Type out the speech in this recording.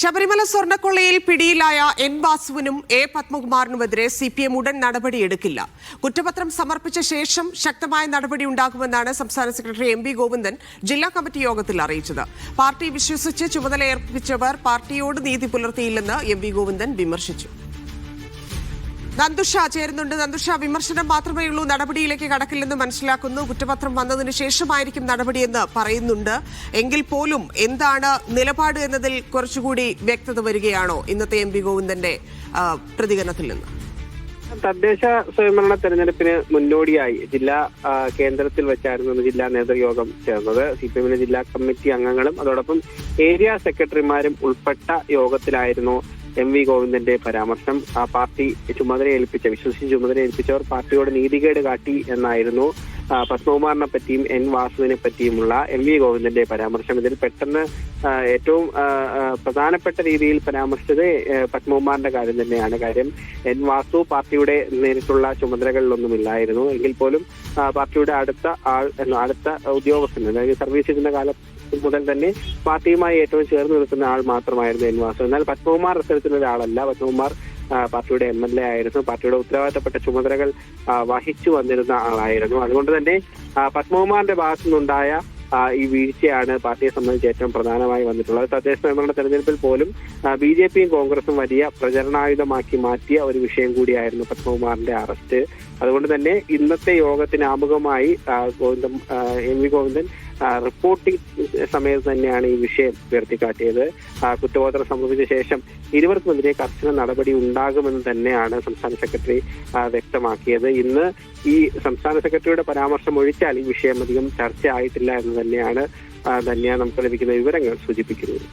ശബരിമല സ്വർണക്കൊള്ളയിൽ പിടിയിലായ എൻ വാസുവിനും എ പത്മകുമാറിനുമെതിരെ സി പി എം ഉടൻ നടപടിയെടുക്കില്ല. കുറ്റപത്രം സമർപ്പിച്ച ശേഷം ശക്തമായ നടപടി ഉണ്ടാകുമെന്നാണ് സംസ്ഥാന സെക്രട്ടറി എം വി ഗോവിന്ദൻ ജില്ലാ കമ്മിറ്റി യോഗത്തിൽ അറിയിച്ചത്. പാർട്ടി വിശ്വസിച്ച് ചുമതല ഏൽപ്പിച്ചവർ പാർട്ടിയോട് നീതി പുലർത്തിയില്ലെന്ന് എം വി ഗോവിന്ദൻ വിമർശിച്ചു. നന്ദുഷ ചേരുന്നുണ്ട്. നന്ദുഷ വിമർശനം മാത്രമേ ഉള്ളൂ. നടപടിയിലേക്ക് കടക്കില്ലെന്ന് മനസ്സിലാക്കുന്നു. കുറ്റപത്രം വന്നതിന് ശേഷമായിരിക്കും നടപടിയെന്ന് പറയുന്നുണ്ട്. എങ്കിൽ പോലും എന്താണ് നിലപാട് എന്നതിൽ കുറച്ചുകൂടി വ്യക്തത വരികയാണോ ഇന്നത്തെ എം പി ഗോവിന്ദന്റെ പ്രതികരണത്തിൽ നിന്ന്? തദ്ദേശ സ്വയംഭരണ തെരഞ്ഞെടുപ്പിന് മുന്നോടിയായി ജില്ലാ കേന്ദ്രത്തിൽ വെച്ചായിരുന്നു ജില്ലാ നേതൃയോഗം ചേർന്നത്. സി പി എമ്മിന്റെ ജില്ലാ കമ്മിറ്റി അംഗങ്ങളും അതോടൊപ്പം ഏരിയ സെക്രട്ടറിമാരും ഉൾപ്പെട്ട യോഗത്തിലായിരുന്നു എം വി ഗോവിന്ദന്റെ പരാമർശം. ആ പാർട്ടി ചുമതല ഏൽപ്പിച്ച വിശ്വസിച്ച് ചുമതല ഏൽപ്പിച്ചവർ പാർട്ടിയോട് നീതികേട് കാട്ടി എന്നായിരുന്നു പത്മകുമാറിനെ പറ്റിയും എൻ വാസുവിനെ പറ്റിയുമുള്ള എം വി ഗോവിന്ദന്റെ പരാമർശം. ഇതിൽ പെട്ടെന്ന് ഏറ്റവും പ്രധാനപ്പെട്ട രീതിയിൽ പരാമർശിച്ചത് പത്മകുമാറിന്റെ കാര്യം തന്നെയാണ്. കാര്യം എൻ വാസു പാർട്ടിയുടെ നേരിട്ടുള്ള ചുമതലകളിലൊന്നുമില്ലായിരുന്നു. എങ്കിൽ പോലും പാർട്ടിയുടെ അടുത്ത ആൾ അടുത്ത ഉദ്യോഗസ്ഥൻ അതായത് സർവീസ് ചെയ്യുന്ന കാലം മുതൽ തന്നെ പാർട്ടിയുമായി ഏറ്റവും ചേർന്ന് നിൽക്കുന്ന ആൾ മാത്രമായിരുന്നു എൻ വാസു എന്നാൽ പത്മകുമാർ അത്തരത്തിലുള്ള ഒരാളല്ല. പത്മകുമാർ പാർട്ടിയുടെ എം എൽ എ ആയിരുന്നു. പാർട്ടിയുടെ ഉത്തരവാദിത്തപ്പെട്ട ചുമതലകൾ വഹിച്ചു വന്നിരുന്ന ആളായിരുന്നു. അതുകൊണ്ട് തന്നെ പത്മകുമാറിന്റെ ഭാഗത്തു നിന്നുണ്ടായ ഈ വീഴ്ചയാണ് പാർട്ടിയെ സംബന്ധിച്ച് ഏറ്റവും പ്രധാനമായി വന്നിട്ടുള്ളത്. തദ്ദേശ സ്വയംഭരണ തെരഞ്ഞെടുപ്പിൽ പോലും ബി ജെ പിയും കോൺഗ്രസും വലിയ പ്രചരണായുധമാക്കി മാറ്റിയ ഒരു വിഷയം കൂടിയായിരുന്നു പത്മകുമാറിന്റെ അറസ്റ്റ്. അതുകൊണ്ട് തന്നെ ഇന്നത്തെ യോഗത്തിന് ആമുഖമായി ഗോവിന്ദം Govindan M V Govindan reporting സമയത്ത് തന്നെയാണ് ഈ വിഷയം ഉയർത്തിക്കാട്ടിയത്. കുറ്റബോധനം കുറ്റബോധം സംഭവിച്ച ശേഷം ഇരുവർക്കുമെതിരെ കർശന നടപടി ഉണ്ടാകുമെന്ന് തന്നെയാണ് സംസ്ഥാന സെക്രട്ടറി വ്യക്തമാക്കിയത്. ഇന്ന് ഈ സംസ്ഥാന സെക്രട്ടറിയുടെ പരാമർശം ഒഴിച്ചാൽ ഈ വിഷയം അധികം ചർച്ച ആയിട്ടില്ല എന്ന് തന്നെയാണ് തന്നെയാണ് നമുക്ക് ലഭിക്കുന്ന വിവരങ്ങൾ സൂചിപ്പിക്കുന്നത്.